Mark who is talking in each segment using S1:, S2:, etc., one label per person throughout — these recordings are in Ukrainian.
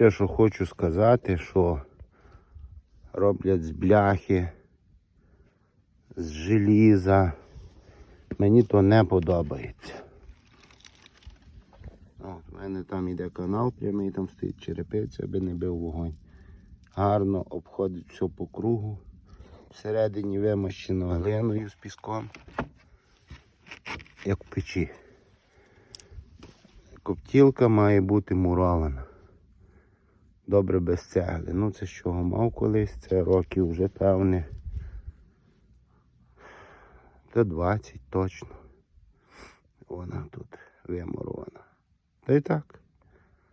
S1: Ще що хочу сказати, що роблять з бляхи, з желіза. Мені то не подобається. От, у мене там іде канал прямий, там стоїть черепиця, аби не бив вогонь. Гарно обходить все по кругу. Всередині вимощено глиною з піском, як в печі. Коптілка має бути мурована. Добре без цегли. Ну це з чого мав колись, це років вже певне. Та 20 точно. Вона тут вимурована. Та й так.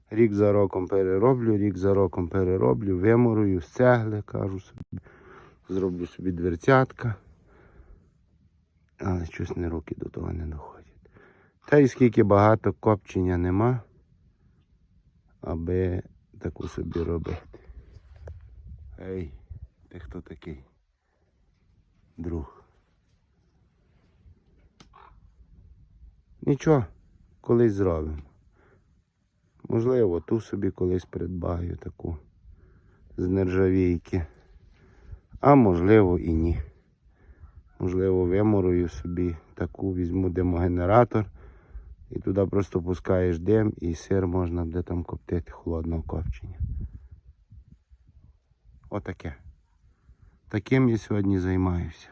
S1: Рік за роком перероблю, рік за роком перероблю, вимурую з цегли, кажу собі. Зроблю собі дверцятка. Але щось не руки до того не доходять. Та й скільки багато копчення нема, аби таку собі робити. Ей, ти хто такий? Друг. Нічого, колись зробимо. Можливо, ту собі колись придбаю таку з нержавійки. А можливо і ні. Можливо, вимурую собі таку, візьму димогенератор і туди просто пускаєш дим і сир можна буде там коптити холодного копчення. Отаке. Таким я сьогодні займаюся.